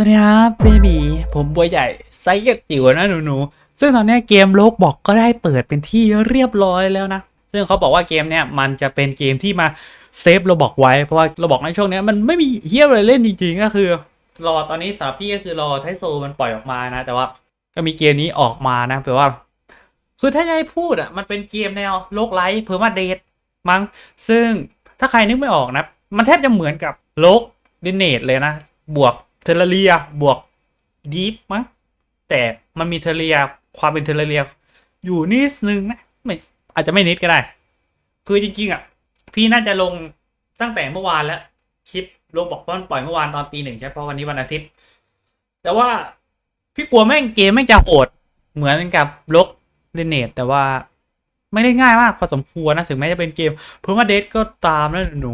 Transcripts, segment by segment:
วัสดีครับเบบีผมบัวใหญ่ไซส์กับจิ๋วนะหนูหนูๆซึ่งตอนนี้เกมโลกบอกก็ได้เปิดเป็นที่เรียบร้อยแล้วนะ ซึ่งเขาบอกว่าเกมเนี้ยมันจะเป็นเกมที่มาเซฟราบอกไว้เพราะว่าราบอกในช่วงนี้มันไม่มีเฮียอะไรเล่นจริงๆก็คือ รอตอนนี้สำหรับพี่ก็คือรอไทโซมันปล่อยออกมานะ แต่ว่าก็มีเกมนี้ออกมานะแปลว่า คือถ้าจะให้พูดอะมันเป็นเกมแนวโลกไลท์เพอร์มาเดทมั้งซึ่งถ้าใครนึกไม่ออกนะ มันแทบจะเหมือนกับโลกดินเนตเลยนะ บวก เทเลเรียบวกดีฟมั้งแต่มันมีเทเลเรียความเป็นเทเลเรีย อยู่นิดนึงนะไม่อาจจะไม่นิดก็ได้ คือจริงๆอะ พี่น่าจะลงตั้งแต่เมื่อวานแล้วคลิปลงบอกว่ามันปล่อยเมื่อวานตอนตีหนึ่งใช่เพราะวันนี้วันอาทิตย์ แต่ว่าพี่กลัวแม่งเกมแม่งจะโหดเหมือนกับลกเดเนตแต่ว่าไม่ได้ง่ายมากพอสมควรนะถึงแม้จะเป็นเกมเพิ่มมาเดทก็ตามนะหนู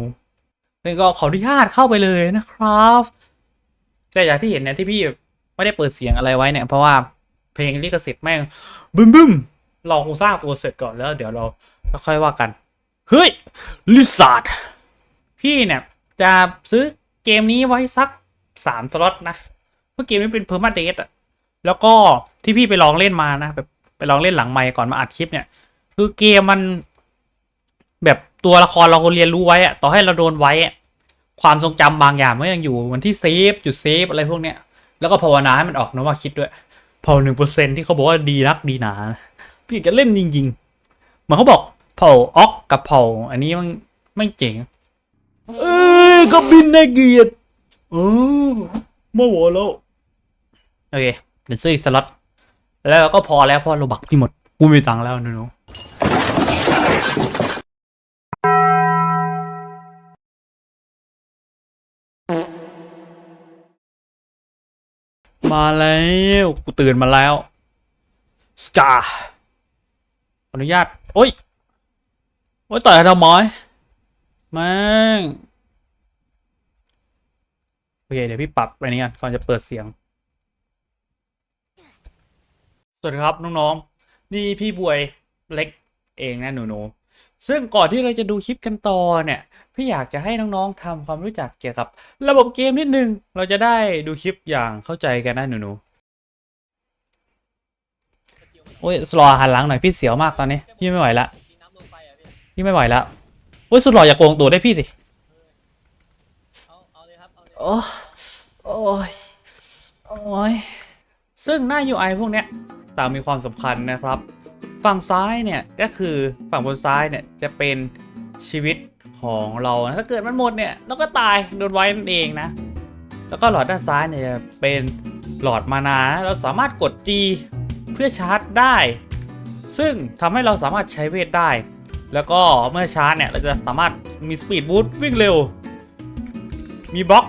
ก็ขออนุญาตเข้าไปเลยนะครับ แต่อย่างที่เห็นเนี่ยที่พี่ไม่ได้เปิดเสียงอะไรไว้เนี่ย เพราะว่าเพลงลิขสิทธิ์แม่งบึ้มบึ้มลองสร้างตัวเสร็จก่อนแล้ว เดี๋ยวเราค่อยว่ากัน เฮ้ยลิซาร์ดพี่เนี่ย จะซื้อเกมนี้ไว้สักสามสล็อตนะเพราะเกมนี้เป็นเพอร์มาเดทอะแล้วก็ที่พี่ไปลองเล่นมานะแบบไปลองเล่นหลังไมค์ก่อนมาอัดคลิปเนี่ย คือเกมมันแบบตัวละครเราเรียนรู้ไว้อะต่อให้เราโดนไว้อะ ความทรงจำบางอย่างมันยังอยู่เหมือนที่เซฟจุดเซฟอะไรพวกเนี้ย แล้วก็ภาวนาให้มันออกนะว่าคิดด้วยเผาหนึ่งเปอร์เซ็นที่เขาบอกว่าดีนักดีหนา พี่จะเล่นจริงๆเหมือนเขาบอกเผาออกกับเผาอันนี้มันไม่เจ๋ง เอ้ยก็บินได้เกียรติเออเมื่อวานแล้วโอเคเดี๋ยวซื้ออีกสล็อตแล้วเราก็พอแล้วเพราะเราบักที่หมด กูมีตังค์แล้วหนู มาแล้วกูตื่นมาแล้วสกาอนุญาตโอ้ยโอ้ยต่อยทำไมแม่งโอเคเดี๋ยวพี่ปรับไปนี้กันก่อนจะเปิดเสียง สวัสดีครับน้องๆนี่พี่บวยเล็กเองนะหนูๆ ซึ่งก่อนที่เราจะดูคลิปกันต่อเนี่ยพี่อยากจะให้น้องๆทำความรู้จักเกี่ยวกับ ระบบเกมนิดนึง เราจะได้ดูคลิปอย่างเข้าใจกันนะหนูๆโอ้ยสลอหันหลังหน่อยพี่เสียวมากตอนนี้พี่ไม่ไหวละพี่ไม่ไหวละโอ้ยสุดหล่ออย่าโกงตัวได้พี่สิเอาเอาเลยครับเอาเลยโอ้โอ้ยโอ้ยซึ่งหน้า UI พวกเนี้ยต่างมีความสำคัญนะครับ ฝั่งซ้ายเนี่ยก็คือฝั่งบนซ้ายเนี่ยจะเป็นชีวิตของเราถ้าเกิดมันหมดเนี่ยเราก็ตายโดนไว้นั่นเองนะ แล้วก็หลอดด้านซ้ายเนี่ยจะเป็นหลอดมานาเราสามารถกด G เพื่อชาร์จได้ ซึ่งทำให้เราสามารถใช้เวทได้ แล้วก็เมื่อชาร์จเนี่ยเราจะสามารถมีสปีดบูสต์วิ่งเร็ว มีบล็อก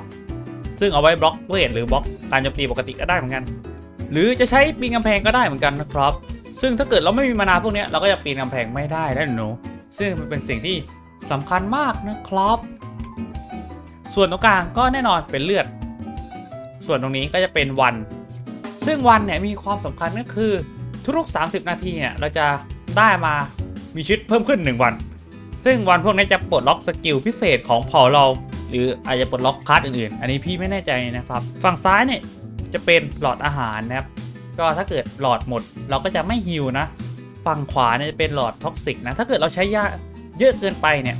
ซึ่งเอาไว้บล็อกเวทหรือบล็อกการโจมตีปกติก็ได้เหมือนกัน หรือจะใช้ปีนกำแพงก็ได้เหมือนกันนะครับ ซึ่งถ้าเกิดเราไม่มีมานาพวกนี้เราก็จะปีนกำแพงไม่ได้นะหนูซึ่งมันเป็นสิ่งที่สำคัญมากนะครับ ส่วนตรงกลางก็แน่นอนเป็นเลือด ส่วนตรงนี้ก็จะเป็นวัน ซึ่งวันเนี่ยมีความสำคัญก็คือทุกๆ30 นาทีเนี่ยเราจะได้มามีชีวิตเพิ่มขึ้น 1 วัน ซึ่งวันพวกนี้จะปลดล็อกสกิลพิเศษของเผ่าเรา หรืออาจจะปลดล็อกคลาสอื่นๆ อันนี้พี่ไม่แน่ใจนะครับ ฝั่งซ้ายเนี่ยจะเป็นหลอดอาหารนะครับ ก็ถ้าเกิดหลอดหมดเราก็จะไม่ฮิวนะ ฝั่งขวาเนี่ยจะเป็นหลอดท็อกซิกนะ ถ้าเกิดเราใช้ยาเยอะเกินไปเนี่ย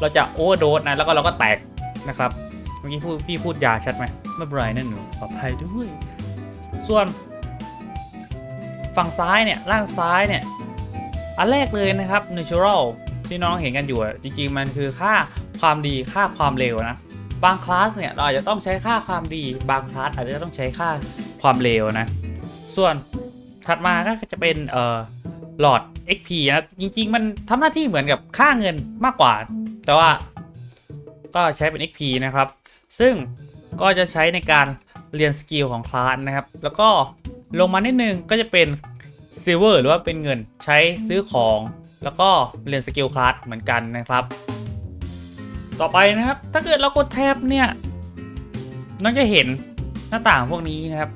เราจะโอเวอร์โดสนะ แล้วก็เราก็แตกนะครับ เมื่อกี้พูดพี่พูดยาชัดไหมไม่เป็นไรนั่นหนูปลอดภัยด้วย ส่วน ฝั่งซ้ายเนี่ยล่างซ้ายเนี่ย อันแรกเลยนะครับ natural ที่น้องเห็นกันอยู่จริงๆ มันคือค่าความดีค่าความเร็วนะ บางคลาสเนี่ยเราอาจจะต้องใช้ค่าความดี บางคลาสอาจจะต้องใช้ค่าความเร็วนะ ส่วนถัดมาก็จะเป็นเอ่อหลอด XP นะจริง ๆ มันทำหน้าที่เหมือนกับค่าเงินมากกว่า แต่ว่าก็ใช้เป็น XP นะครับ ซึ่งก็จะใช้ในการเรียนสกิลของคลาสนะครับ แล้วก็ลงมานิดนึงก็จะเป็นซิลเวอร์หรือว่าเป็นเงินใช้ซื้อของ แล้วก็เรียนสกิลคลาสเหมือนกันนะครับ ต่อไปนะครับ ถ้าเกิดเรากดแท็บเนี่ยน้องจะเห็นหน้าต่างพวกนี้นะครับ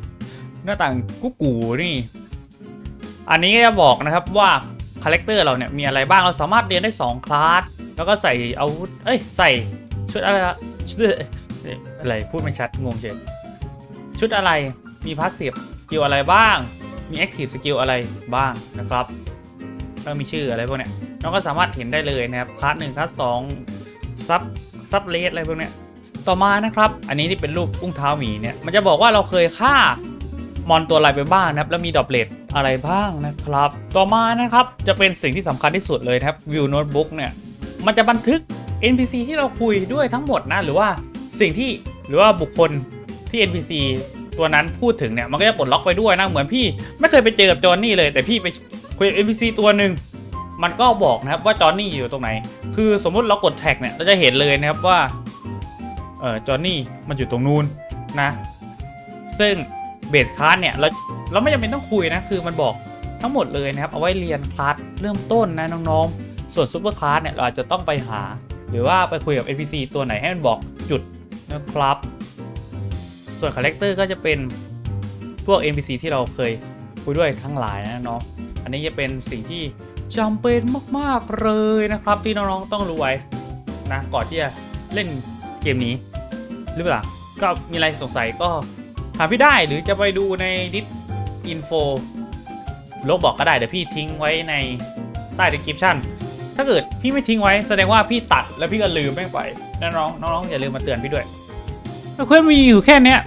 หน้าต่างกุ๊กกูนี่ อันนี้ก็จะบอกนะครับว่าคาแรคเตอร์เราเนี่ยมีอะไรบ้างเราสามารถเรียนได้ 2 คลาส แล้วก็ใส่อาวุธ เอ้ยใส่ชุดอะไรละชุดอะไรพูดไม่ชัดงงเฉยชุดอะไรมีพาสซีฟสกิลอะไรบ้าง มีแอคทีฟสกิลอะไรบ้างนะครับแล้วมีชื่ออะไรพวกเนี้ยน้องก็สามารถเห็นได้เลยนะครับคลาสหนึ่งคลาสสองซับซับเลสอะไรพวกเนี้ยต่อมานะครับ อันนี้ที่เป็นรูปอุ้งเท้าหมีเนี่ยมันจะบอกว่าเราเคยฆ่า มอนตัวอะไรไปบ้างนะครับ แล้วมีดอปเลตอะไรบ้างนะครับ ต่อมานะครับจะเป็นสิ่งที่สำคัญที่สุดเลยนะครับ View Notebook เนี่ยมันจะบันทึก NPC ที่เราคุยด้วยทั้งหมดนะหรือว่าสิ่งที่หรือว่าบุคคลที่ NPC ตัวนั้นพูดถึงเนี่ยมันก็จะปลดล็อกไปด้วยนะเหมือนพี่ไม่เคยไปเจอกับจอนนี่เลย แต่พี่ไปคุยกับ NPC ตัวหนึ่งมันก็บอกนะครับว่าจอนนี่อยู่ตรงไหน คือสมมุติเรากดแท็กเนี่ยเราจะเห็นเลยนะครับว่าเออจอนนี่มันอยู่ตรงนู้นนะ ซึ่ง เบสคลาสเนี่ยเราเราไม่จำเป็นต้องคุยนะคือมันบอกทั้งหมดเลยนะครับเอาไว้เรียนคลาสเริ่มต้นนะน้องๆ ส่วนซูเปอร์คลาสเนี่ยเราอาจจะต้องไปหา หรือว่าไปคุยกับ NPC ตัวไหนให้มันบอกจุดนะครับ ส่วนคาแรคเตอร์ก็จะเป็นพวก NPC ที่เราเคยคุยด้วยทั้งหลายนะน้องอันนี้จะเป็นสิ่งที่จำเป็นมากๆเลยนะครับ ที่น้องๆต้องรู้ไว้นะก่อนที่จะเล่นเกมนี้หรือเปล่าก็มีอะไรสงสัยก็ามพี่ได้หรือจะไปดูในดิสอินโฟโลกบอกก็ได้เดี๋ยวพี่ทิ้งไว้ในใต้ description ถ้าเกิดพี่ไม่ทิ้งไว้แสดงว่าพี่ตัดแล้วพี่ก็ลืมแม่ไปนะน้องน้องๆอย่าลืมมาเตือนพี่ด้วยเควสมีอยู่แค่เนี้ย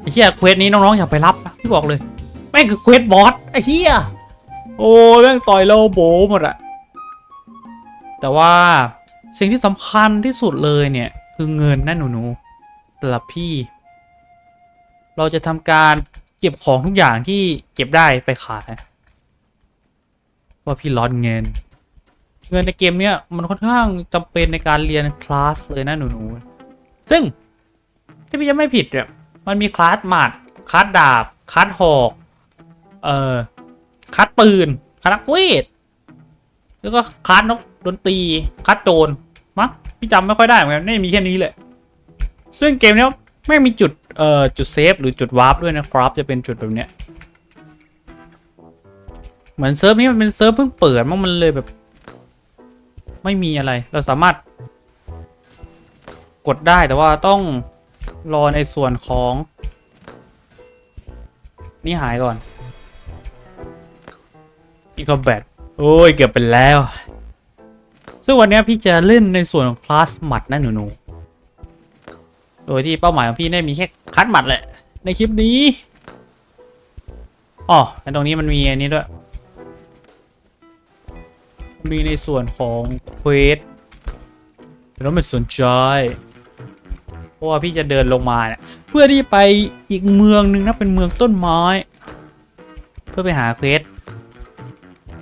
ไอ้เหี้ยเควสนี้น้องๆอย่าไปรับนะพี่บอกเลยแม่งคือเควสบอสไอ้เหี้ยโอ้ยแม่งต่อยโลโบหมดอะแต่ว่าสิ่งที่สำคัญที่สุดเลยเนี่ย คือเงินนั่นหนูๆสำหรับพี่ เราจะทำการเก็บของทุกอย่างที่เก็บได้ไปขาย ว่าพี่ร้อนเงิน เงินในเกมเนี้ยมันค่อนข้างจำเป็นในการเรียนคลาสเลยนะหนูๆซึ่งถ้าพี่จะไม่ผิดเนี่ยมันมีคลาสหมัดคลาสดาบคลาสหอกเอ่อคลาสปืนคลาสนักเวทแล้วก็คลาสนกดนตรีคลาสโจรมั้งพี่จำไม่ค่อยได้เหมือนกันไม่มีแค่นี้เลยซึ่งเกมเนี้ย ไม่มีจุด เอ่อ จุดเซฟหรือจุดวาร์ปด้วยนะครับ จะเป็นจุดแบบเนี้ย เหมือนเซิร์ฟนี้มันเป็นเซิร์ฟเพิ่งเปิดมั้งมันเลยแบบ ไม่มีอะไร เราสามารถ กดได้แต่ว่าต้องรอในส่วนของ นี่หายก่อนอีกแบตโอ้ย เกือบไปแล้ว ซึ่งวันนี้พี่จะเล่นในส่วนของคลาสหมัดนะหนูๆ โดยที่เป้าหมายของพี่ได้มีแค่คลาสหมัดแหละ ในคลิปนี้อ๋อแล้วตรงนี้มันมีอันนี้ด้วย มีในส่วนของเควสแต่เราไม่สนใจเพราะว่าพี่จะเดินลงมาเนี่ยเพื่อที่ไปอีกเมืองหนึ่งนะเป็นเมืองต้นไม้ เพื่อไปหาเควส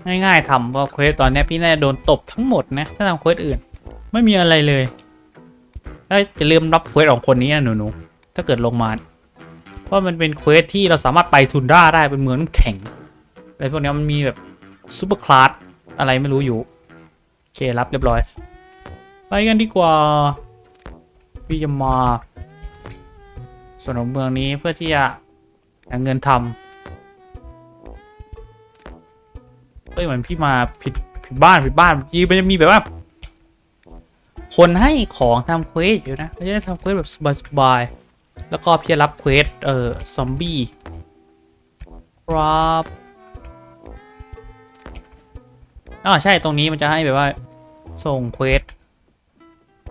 ง่ายๆทำเพราะเควสตอนนี้พี่น่าจะโดนตบทั้งหมดนะถ้าทำเควสอื่น ไม่มีอะไรเลย แล้วจะลืมรับเควสของคนนี้นะหนูๆถ้าเกิดลงมา เพราะมันเป็นเควสที่เราสามารถไปทุนด้าได้เป็นเมืองน้ำแข็งอะไรพวกนี้มันมีแบบซูเปอร์คลาสอะไรไม่รู้อยู่โอเครับเรียบร้อย ไปกันดีกว่าพี่จะมาส่วนของเมืองนี้เพื่อที่จะหาเงินทำเอ้ยเหมือนพี่มาผิดผิดบ้านผิดบ้านยีมันจะมีแบบว่า คนให้ของทำเควสอยู่นะเราจะได้ทำเควสแบบสบายๆแล้วก็พี่จะรับเควสเอ่อซอมบี้ครับอ๋อใช่ตรงนี้มันจะให้แบบว่า ส่งเควส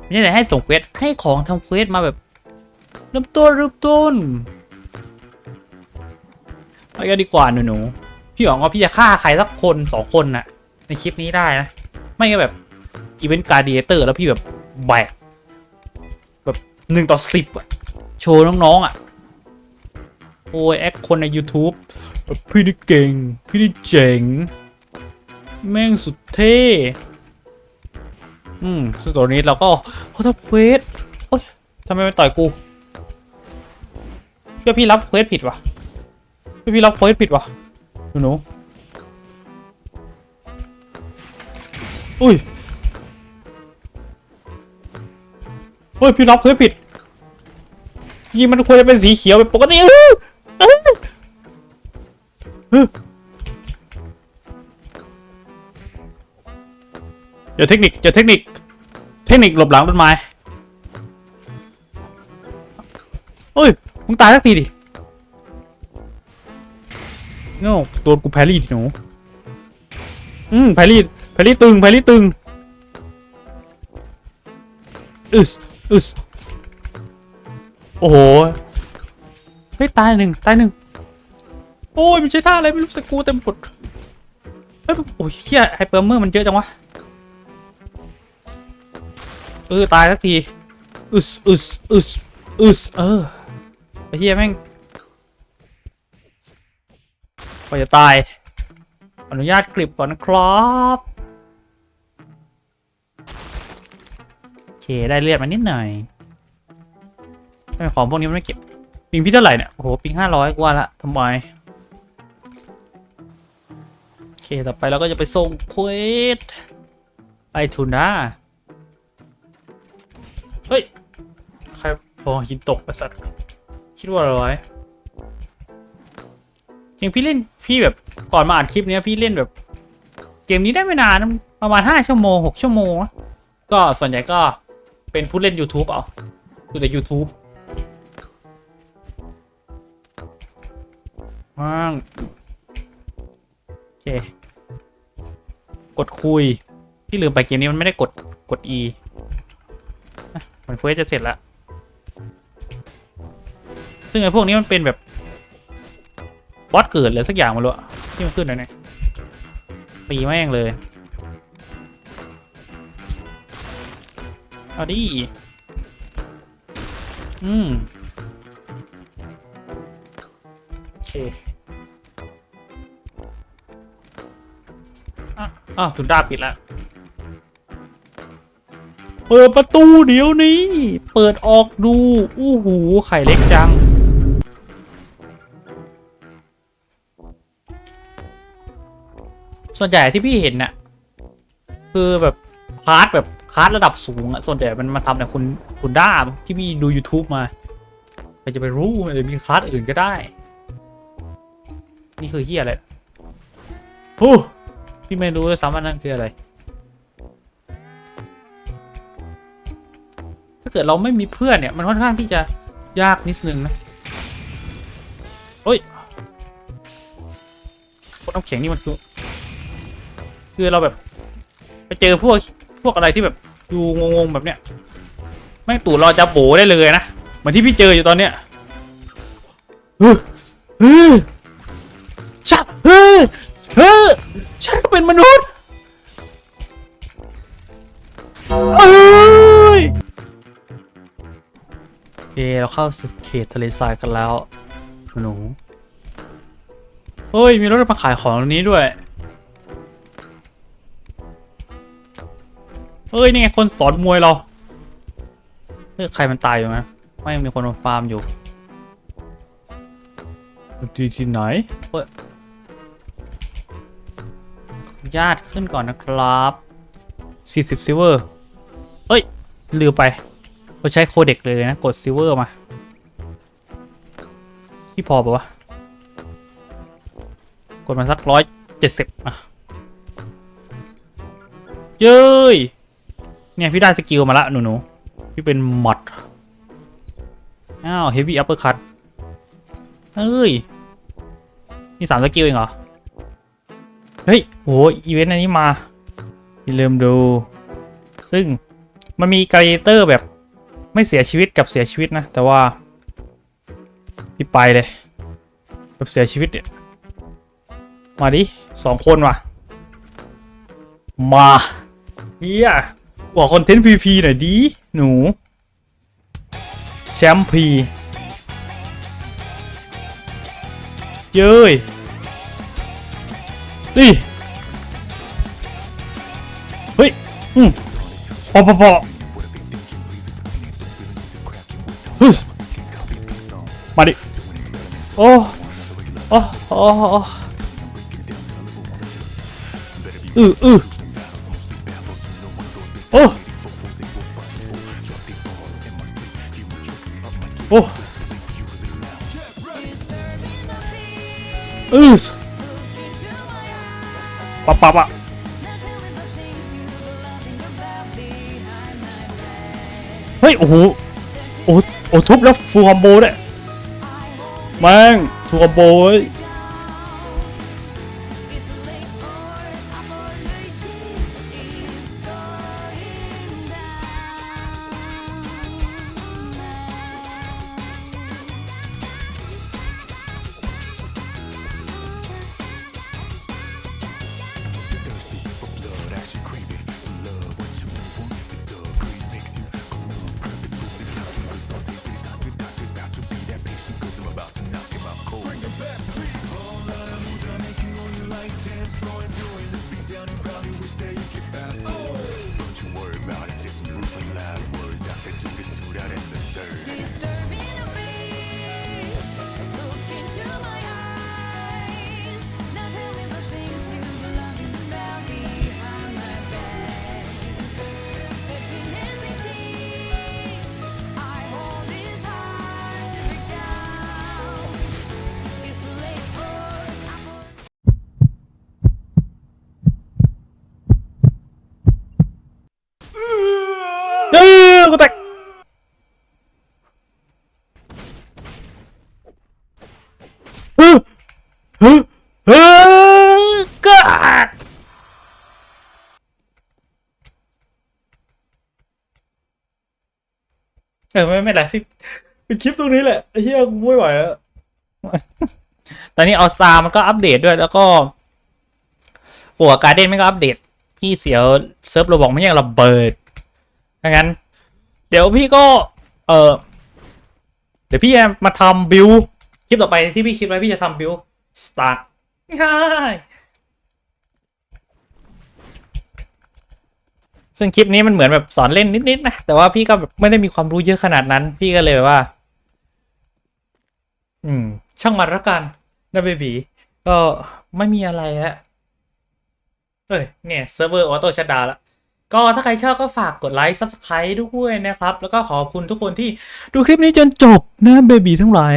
ไม่ใช่แต่ให้ส่งเควสให้ของทำเควสมาแบบเริ่มต้นเริ่มต้นไปกันดีกว่าหนูหนูๆพี่หวังว่าพี่จะฆ่าใครสักคนสองคนน่ะ ในคลิปนี้ได้นะ ไม่ก็แบบอีเวนต์การ์ดียเตอร์แล้วพี่แบบ แบกแบบหนึ่งต่อสิบอะโชว์น้องๆอะ โอ้ยแอคคนใน YouTube แบพี่นี่เก่ง พี่นี่เจ๋ง แม่งสุดเท่ อืมซึ่งตัวนี้เราก็เขาทำเควสโอ๊ยทำไมไมันต่อยกูเพื่อพี่รับเควสผิดวะเพื่อพี่รับเควสผิดวะหนูหนูอุ้ย ฮ้ยพี่รับเควสผิดยิงมันควรจะเป็นสีเขียวเป็นปกติเออเดี๋ยวเทคนิคเดี๋ยวเทคนิค เทคนิคหลบหลังต้นไม้เฮ้ยมึงตายสักทีดิโง่โดนกูแพรรี่ดิหนูอืมแพรรี่แพรรี่ตึงแพรรี่ตึงอึส อึสโอ้โห เฮ้ย ตายหนึ่งตายหนึ่งโอ้ยมันใช่ท่าอะไรไม่รู้สกูเต็มหมดเฮ้ยโอ้ยเฮียไฮเปอร์เมอร์มันเยอะจังวะ เออ ตายสักทีอึสอึสอึสอึสเออไอ้เฮียแม่งกว่าจะตาย อนุญาตกลิบก่อนนะครับ เค ได้เลือดมานิดหน่อยทำไมของพวกนี้มันไม่เก็บ ปิงพี่เท่าไหร่เนี่ย โอ้โห ปิงห้าร้อยกว่าละทำไม โอเค ต่อไปเราก็จะไปส่งเควสไปทูน่าเฮ้ย ใครพอหินตกไปสัตว์คิดว่าอะไรวะจริงพี่เล่นพี่แบบก่อนมาอัดคลิปเนี้ยพี่เล่นแบบ เกมนี้ได้ไม่นานประมาณห้าชั่วโมงหกชั่วโมง ก็ส่วนใหญ่ก็ เป็นผู้เล่น YouTube เอาดูแต่ YouTube ว่างโอเค กดคุยที่ลืมไปเกมนี้มันไม่ได้กดกด E อะมันเฟซจะเสร็จแล้ว ซึ่งไอ้พวกนี้มันเป็นแบบบอสเกิดเลยสักอย่างมาเลยที่มันขึ้นนะเนี่ยตีแม่งเลย เอาดิ อืม โอเค อะอ้าวถุนดาบปิดแล้วเปิดประตูเดี๋ยวนี้ เปิดออกดู อู้หูไข่เล็กจัง ส่วนใหญ่ที่พี่เห็นน่ะ คือแบบคลาสแบบ คลาสระดับสูงอะส่วนใหญ่มันมาทำในคุณคุณด้าที่พี่ดู YouTube มาใครจะไปรู้มันจะมีคลาสอื่นก็ได้ นี่คือเฮียอะไรพูพี่ไม่รู้ซ้ำว่านั่นคืออะไร ถ้าเกิดเราไม่มีเพื่อนเนี่ย มันค่อนข้างที่จะยากนิดนึงนะโอ้ยพวกน้ำแข็งนี่มันคือ คือเราแบบ ไปเจอพวก พวกอะไรที่แบบดูงงๆแบบเนี้ยแม่งตู่รอจะโบได้เลยนะเหมือนที่พี่เจออยู่ตอนเนี้ยเฮ้ยเฮ้ยชับเฮ้ยเฮ้ยฉันก็เป็นมนุษย์เอ้ยโอเคเราเข้าสู่เขตทะเลทรายกันแล้วหนูเฮ้ย มีรถมาขายของตรงนี้ด้วย เฮ้ย นี่ไงคนสอนมวยเรา เฮ้ย ใครมันตายอยู่นะไม่มีคนมาฟาร์มอยู่ดีที่ไหนเฮ้ยญาติขึ้นก่อนนะครับ 40ซิลเวอร์ เฮ้ย ลืมไปเราใช้โคเด็กเลยนะ กดซิลเวอร์มา พี่พอปะวะ กดมาสักร้อยเจ็ดสิบอะเย้ย เนี่ยพี่ได้สกิลมาละหนูหนูพี่เป็นหมัดอ้าวเฮฟวี่อัปเปอร์คัตเฮ้ยมีสามสกิลเองเหรอ เฮ้ยโหอีเวนต์อันนี้มาอย่าลืมดู ซึ่งมันมีการเตอร์แบบไม่เสียชีวิตกับเสียชีวิตนะ แต่ว่า พี่ไปเลย แบบเสียชีวิตเนี่ยมาดิสองคนว่ะ มาเฮีย บอคอนเทนต์ PVP หน่อยดิหนู แชมป์พีเย้ยดิเฮ้ย อืมปอปอปอฮ้ยมาดิโอ้โอ้โอ้โอ้อืออือ อ้อือปะปะปะเฮ้ย โอ้โห โอ้โหโอ้ทุบแล้วฟูคอมโบด้วยแม่งฟูลคอมโบเว้ย เออไม่ไม่ไรพี่เป็นคลิปตรงนี้แหละไอ้เหี้ยกูไม่ไหวแล้วตอนนี้เอาซามันก็อัปเดตด้วย แล้วก็หัวการเด้นไม่ก็อัปเดต พี่เสียวเซิร์ฟเรบอกไม่ยังระเบิดดังนั้น เดี๋ยวพี่ก็ เออเดี๋ยวพี่มาทำบิวคลิปต่อไปที่พี่คิดไว้พี่จะทำบิวสตาร์ทง่าย ซึ่งคลิปนี้มันเหมือนแบบสอนเล่นนิดๆนะ แต่ว่าพี่ก็แบบไม่ได้มีความรู้เยอะขนาดนั้น พี่ก็เลยแบบว่า อืม ช่างมันละกันนะเบบีก็ไม่มีอะไรแล้วเอ้ยเนี่ยเซิร์ฟเวอร์ออโต้ชัดดาวล้วก็ถ้าใครชอบก็ฝากกดไลค์ Subscribe ด้วยนะครับ แล้วก็ขอบคุณทุกคนที่ดูคลิปนี้จนจบนะเบบีทั้งหลาย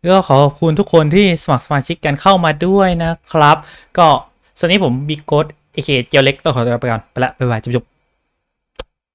แล้วก็ขอบคุณทุกคนที่สมัครสมาชิกกันเข้ามาด้วยนะครับ ก็ส่วนนี้ผมบิ๊กโกดเอเคเจียวเล็กต้องขอตัวลาไปก่อนไปละบ๊ายบายจบ